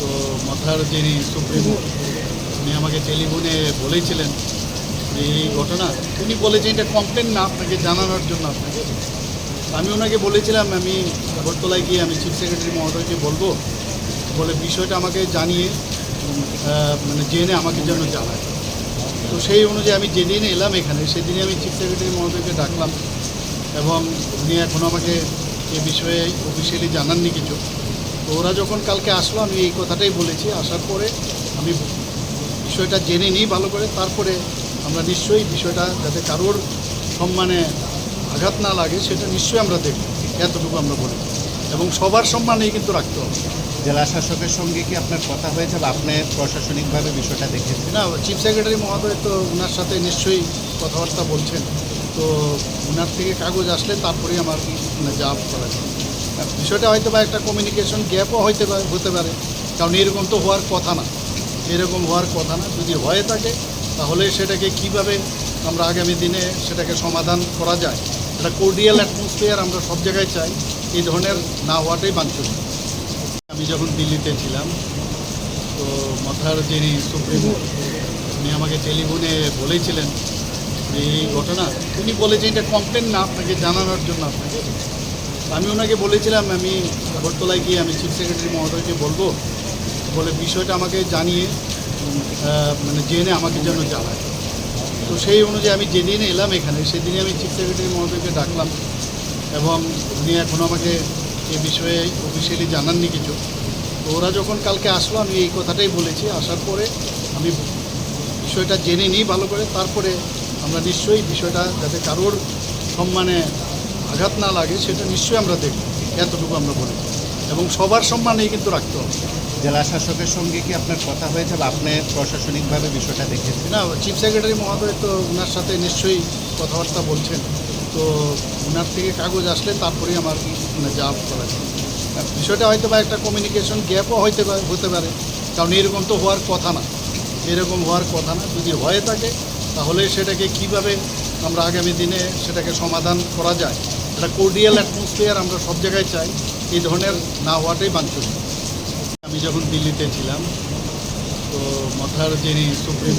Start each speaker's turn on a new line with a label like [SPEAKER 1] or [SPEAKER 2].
[SPEAKER 1] তো মাথার যিনি সুপ্রিমো উনি আমাকে টেলিফোনে বলেছিলেন এই ঘটনা। উনি বলেছেন এটা কমপ্লেন না, আপনাকে জানানোর জন্য আপনাকে। আমি ওনাকে বলেছিলাম, আমি আগরতলায় গিয়ে আমি চিফ সেক্রেটারি মহোদয়কে বলব, বলে বিষয়টা আমাকে জানিয়ে মানে জেনে আমাকে যেন জানায়। তো সেই অনুযায়ী আমি যেদিন এলাম এখানে, সেদিনই আমি চিফ সেক্রেটারি মহোদয়কে ডাকলাম এবং উনি এখনও আমাকে এ বিষয়ে অফিসিয়ালি জানাননি কিছু। তো ওরা যখন কালকে আসলো আমি এই কথাটাই বলেছি। আসার পরে আমি বিষয়টা জেনে নিই ভালো করে। তারপরে আমরা নিশ্চয়ই বিষয়টা যাতে কারোর সম্মানে আঘাত না লাগে সেটা নিশ্চয়ই আমরা দেখব। এতটুকু আমরা বলি। এবং সবার সম্মানেই কিন্তু রাখতে হবে।
[SPEAKER 2] জেলা শাসকের সঙ্গে কি আপনার কথা হয়েছে বা আপনি প্রশাসনিকভাবে বিষয়টা দেখেছেন?
[SPEAKER 1] না চিফ সেক্রেটারি মহোদয় তো ওনার সাথে নিশ্চয়ই কথাবার্তা বলছেন। তো ওনার থেকে কাগজ আসলে তারপরেই আমার যা করা বিষয়টা হয়তো বা একটা কমিউনিকেশন গ্যাপও হইতে পারে, হতে পারে। কারণ এরকম তো হওয়ার কথা না। এরকম হওয়ার কথা না। যদি হয়ে থাকে, তাহলে সেটাকে কীভাবে আমরা আগামী দিনে সেটাকে সমাধান করা যায়? একটা কোর্ডিয়াল অ্যাটমসফিয়ার আমরা সব জায়গায় চাই। এই ধরনের না হওয়াটাই বাঞ্ছনীয়। আমি যখন দিল্লিতে ছিলাম, তো মাথার যিনি সুপ্রিমো উনি আমাকে টেলিফোনে বলেছিলেন এই ঘটনা, উনি বলেছেন এটা কমপ্লেন না, আপনাকে জানানোর জন্য আপনাকে। আমি ওনাকে বলেছিলাম, আমি আগরতলায় গিয়ে আমি চিফ সেক্রেটারি মহোদয়কে বলব, বলে বিষয়টা আমাকে জানিয়ে মানে জেনে আমাকে যেন জানায়। তো সেই অনুযায়ী আমি যেদিন এলাম এখানে, সেদিনই আমি চিফ সেক্রেটারি মহোদয়কে ডাকলাম এবং উনি এখনও আমাকে এ বিষয়ে অফিসিয়ালি জানাননি কিছু। তো ওরা যখন কালকে আসলো, আমি এই কথাটাই বলেছি, আসার পরে আমি বিষয়টা জেনে নিই ভালো করে, তারপরে আমরা নিশ্চয়ই বিষয়টা যাতে কারোর সম্মানে আঘাত না লাগে সেটা নিশ্চয়ই আমরা দেখব এতটুকু আমরা বলি। এবং সবার সম্মানেই কিন্তু রাখতে হবে।
[SPEAKER 2] জেলা শাসকের সঙ্গে কি আপনার কথা হয়েছে বা আপনি প্রশাসনিকভাবে বিষয়টা দেখেছেন?
[SPEAKER 1] না চিফ সেক্রেটারি মহোদয় তো ওনার সাথে নিশ্চয়ই কথাবার্তা বলছেন। তো ওনার থেকে কাগজ আসলে তারপরেই আমার মানে যা করা বিষয়টা হয়তো বা একটা কমিউনিকেশন গ্যাপও হইতে পারে হতে পারে। কারণ এরকম তো হওয়ার কথা না। এরকম হওয়ার কথা না। যদি হয়ে থাকে তাহলে সেটাকে কীভাবে আমরা আগামী দিনে সেটাকে সমাধান করা যায়? একটা কোর্ডিয়াল অ্যাটমসফিয়ার আমরা সব জায়গায় চাই। এই ধরনের না হওয়াটাই বাঞ্ছনীয়। আমি যখন দিল্লিতে ছিলাম, তো মাথার যিনি সুপ্রিম